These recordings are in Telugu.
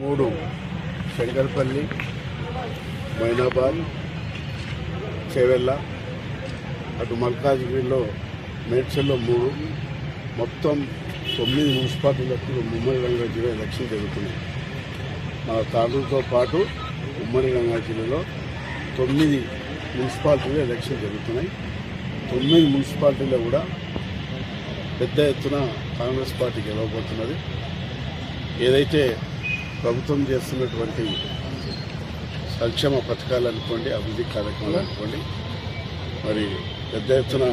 మూడు. శంకర్పల్లి మైనాబాద్ చేవెళ్ళ అటు మల్కాజ్గిరిలో మేడ్చల్లో మూడు. మొత్తం తొమ్మిది మున్సిపాలిటీలకు ఉమ్మడి రంగారెడ్డి జిల్లా ఎలక్షన్ జరుగుతున్నాయి మా తాలూతో పాటు ఉమ్మడి రంగారెడ్డి జిల్లాలో తొమ్మిది మున్సిపాలిటీలు ఎలక్షన్ జరుగుతున్నాయి. తొమ్మిది మున్సిపాలిటీలో కూడా పెద్ద ఎత్తున కాంగ్రెస్ పార్టీ గెలవబోతున్నది. ఏదైతే ప్రభుత్వం చేస్తున్నటువంటి సంక్షేమ పథకాలు అనుకోండి అభివృద్ధి కార్యక్రమాలు అనుకోండి మరి పెద్ద ఎత్తున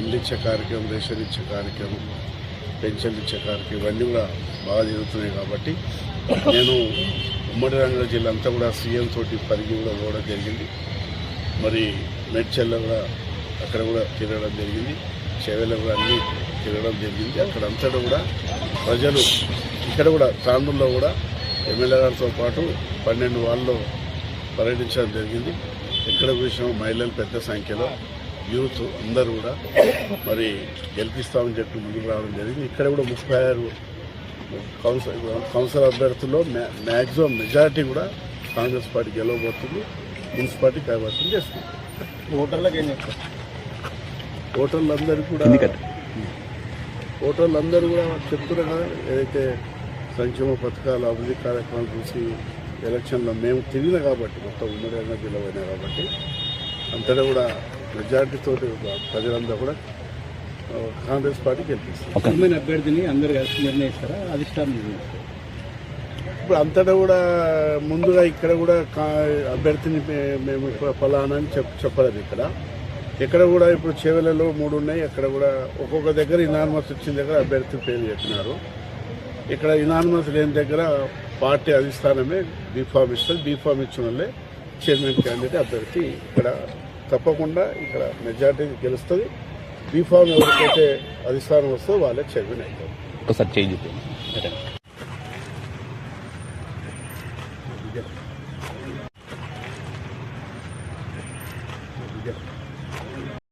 ఇల్లు ఇచ్చే కార్యక్రమం రేషన్ ఇచ్చే కార్యక్రమం పెన్షన్లు ఇచ్చే కార్యక్రమం ఇవన్నీ కూడా బాగా జరుగుతున్నాయి కాబట్టి నేను ఉమ్మడి రంగారెడ్డి జిల్లా అంతా కూడా సీఎం తోటి పరిధి కూడా పోవడం జరిగింది. మరి మెడ్చెల్లో కూడా అక్కడ కూడా తిరగడం జరిగింది. చెవెల్లో కూడా అన్నీ తిరగడం జరిగింది. అక్కడ అంతటా కూడా ప్రజలు ఇక్కడ కూడా తాండూరులో కూడా ఎమ్మెల్యే గారితో పాటు పన్నెండు వాళ్ళలో పర్యటించడం జరిగింది. ఎక్కడ చూసినా మహిళలు పెద్ద సంఖ్యలో యూత్ అందరూ కూడా మరి గెలిపిస్తామని చెప్పి ముందుకు రావడం జరిగింది. ఇక్కడ కూడా ముప్పై ఆరు కౌన్సిల్ కౌన్సిల్ అభ్యర్థుల్లో మ్యా మ్యాక్సిమం మెజారిటీ కూడా కాంగ్రెస్ పార్టీ గెలవబోతుంది. మున్సిపాలిటీ కైవసం చేస్తుంది. ఓటర్లకు ఏం చెప్తారు? ఓటర్లందరూ కూడా ఓటర్లందరూ కూడా చెప్తున్నారు కదా ఏదైతే సంక్షేమ పథకాలు అభివృద్ధి కార్యక్రమాలు చూసి ఎలక్షన్లో మేము తిరిగిన కాబట్టి మొత్తం ఉమ్మడి రంగారెడ్డి జిల్లా పోయినా కాబట్టి అంతటా కూడా మెజార్టీతో ప్రజలందరూ కూడా కాంగ్రెస్ పార్టీ గెలిపిస్తారు. అభ్యర్థిని అందరు కలిసి నిర్ణయిస్తారా? అధిష్టానం నిర్ణయిస్తారా? ఇప్పుడు అంతటా కూడా ముందుగా ఇక్కడ కూడా కా- అభ్యర్థిని మే- మేము ఇప్పుడు ఫలానా అని చెప్ చెప్పలేదు ఇక్కడ. ఇక్కడ కూడా ఇప్పుడు చెవెలలో మూడు ఉన్నాయి. అక్కడ కూడా ఒక్కొక్క దగ్గర ఇనానిమస్ వచ్చిన దగ్గర అభ్యర్థి పేరు చెప్పినారు. ఇక్కడ ఇనానమస్ లేని దగ్గర పార్టీ అధిష్టానమే బీఫామ్ ఇస్తుంది బీఫామ్ ఇచ్చిన వాళ్ళే చైర్మన్ క్యాండిడేట్ అభ్యర్థి. ఇక్కడ తప్పకుండా ఇక్కడ మెజార్టీ గెలుస్తుంది. బీఫామ్ ఎవరికైతే అధిష్టానం వస్తుందో వాళ్ళే చైర్మన్ అవుతారు. ఒకసారి చేంజ్